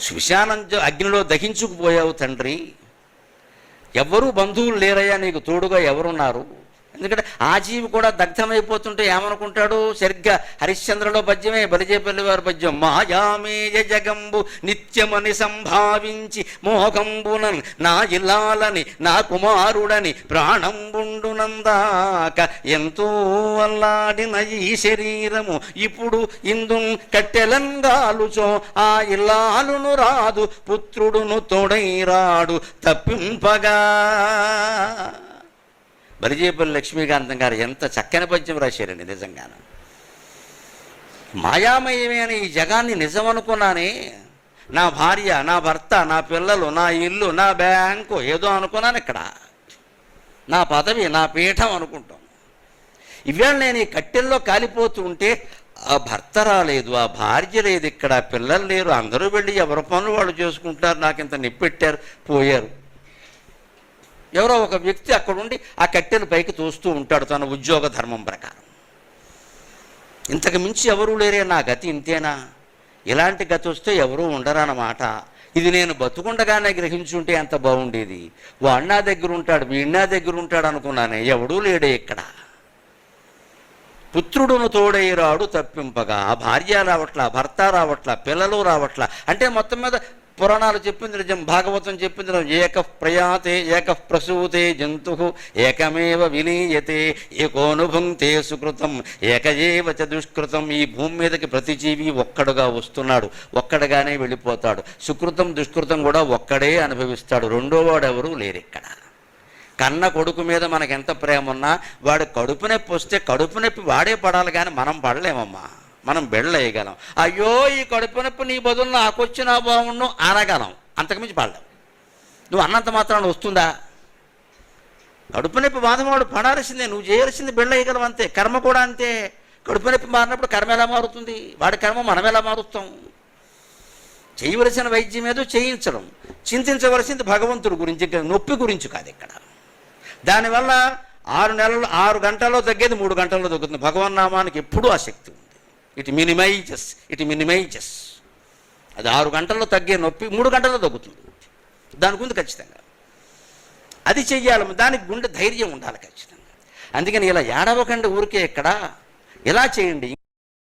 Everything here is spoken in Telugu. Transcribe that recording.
శ్మశానం అగ్నిలో దహించుకుపోయావు తండ్రి. ఎవ్వరూ బంధువులు లేరయ్యా నీకు తోడుగా ఎవరున్నారు? ఎందుకంటే ఆ జీవి కూడా దగ్ధమైపోతుంటే ఏమనుకుంటాడు? సరిగ్గా హరిశ్చంద్రలో పద్యమే బలిజేపల్లి వారి పద్యం. మాయామేయ జగంబు నిత్యమని సంభావించి మోహంబునన్ నా ఇలాలని నా కుమారుడని ప్రాణంబుండునందాక ఎంతో అల్లాడిన ఈ శరీరము ఇప్పుడు ఇందు కట్టెలంగాలుచో ఆ ఇల్లాలును రాదు పుత్రుడును తోడైరాడు తప్పింపగా బలిజేపల్లి లక్ష్మీకాంతం గారు ఎంత చక్కని పద్యం రాశారండి నిజంగాను. మాయామయమైన ఈ జగాన్ని నిజం అనుకున్నానే నా భార్య నా భర్త నా పిల్లలు నా ఇల్లు నా బ్యాంకు ఏదో అనుకున్నాను ఇక్కడ. నా పదవి నా పీఠం అనుకుంటాం. ఇవాళ నేను ఈ కట్టెల్లో కాలిపోతూ ఉంటే ఆ భర్త రాలేదు ఆ భార్య లేదు ఇక్కడ పిల్లలు లేరు అందరూ వెళ్ళి ఎవరి పనులు వాళ్ళు చేసుకుంటారు నాకు ఇంత నిప్పెట్టారు పోయారు. ఎవరో ఒక వ్యక్తి అక్కడ ఉండి ఆ కట్టెలు పైకి తోస్తూ ఉంటాడు తన ఉద్యోగ ధర్మం ప్రకారం. ఇంతకు మించి ఎవరూ లేరే నా గతి ఇంతేనా? ఇలాంటి గతి వస్తే ఎవరూ ఉండరన్నమాట. ఇది నేను బతుకుండగానే గ్రహించుంటే ఎంత బాగుండేది? వాడు నా దగ్గర ఉంటాడు వీడు నా దగ్గర ఉంటాడు అనుకున్నానే ఎవడూ లేడే ఇక్కడ. పుత్రుడును తోడైరాడు తప్పింపగా భార్య రావట్లా భర్త రావట్లా పిల్లలు రావట్లా అంటే మొత్తం మీద పురాణాలు చెప్పింది నిజం భాగవతం చెప్పింది నిజం. ఏక ప్రయాతే ఏక ప్రసూతే జంతు ఏకమేవ విలీయతే ఏకోనుభుంక్తే సుకృతం ఏక చ దుష్కృతం. ఈ భూమి మీదకి ప్రతి జీవి ఒక్కడుగా వస్తున్నాడు ఒక్కడగానే వెళ్ళిపోతాడు. సుకృతం దుష్కృతం కూడా ఒక్కడే అనుభవిస్తాడు. రెండో వాడెవరూ లేరిక్కడ. కన్న కొడుకు మీద మనకెంత ఎంత ప్రేమ ఉన్నా వాడు కడుపు నొప్పి వస్తే కడుపు నొప్పి వాడే పడాలి కానీ మనం పడలేమమ్మా. మనం బెళ్ళేయగలం అయ్యో ఈ కడుపు నొప్పి నీ బదులు నాకు వచ్చినా బాగుండు అనగలం. అంతకుమించి పడలేం. నువ్వు అన్నంత మాత్రాన వస్తుందా? కడుపు నొప్పి బాధమాడు పడాల్సిందే. నువ్వు చేయాల్సింది బెళ్ళేయగలం అంతే. కర్మ కూడా అంతే. కడుపు నొప్పి మారినప్పుడు కర్మ ఎలా మారుతుంది? వాడి కర్మ మనం ఎలా మారుస్తాం? చేయవలసిన వైద్యం ఏదో చేయించడం. చింతించవలసింది భగవంతుడి గురించి నొప్పి గురించి కాదు ఇక్కడ. దానివల్ల ఆరు నెలలు ఆరు గంటల్లో తగ్గేది మూడు గంటల్లో తగ్గుతుంది. భగవన్ నామానికి ఎప్పుడూ ఆ శక్తి ఉంది. It minimizes it minimizes. అది ఆరు గంటల్లో తగ్గే నొప్పి మూడు గంటల్లో తగ్గుతుంది. దానికి ఉంది ఖచ్చితంగా. అది చెయ్యాలి దానికి గుండె ధైర్యం ఉండాలి ఖచ్చితంగా. అందుకని ఇలా ఏడవకండి ఊరికే ఇక్కడ. ఇలా చేయండి.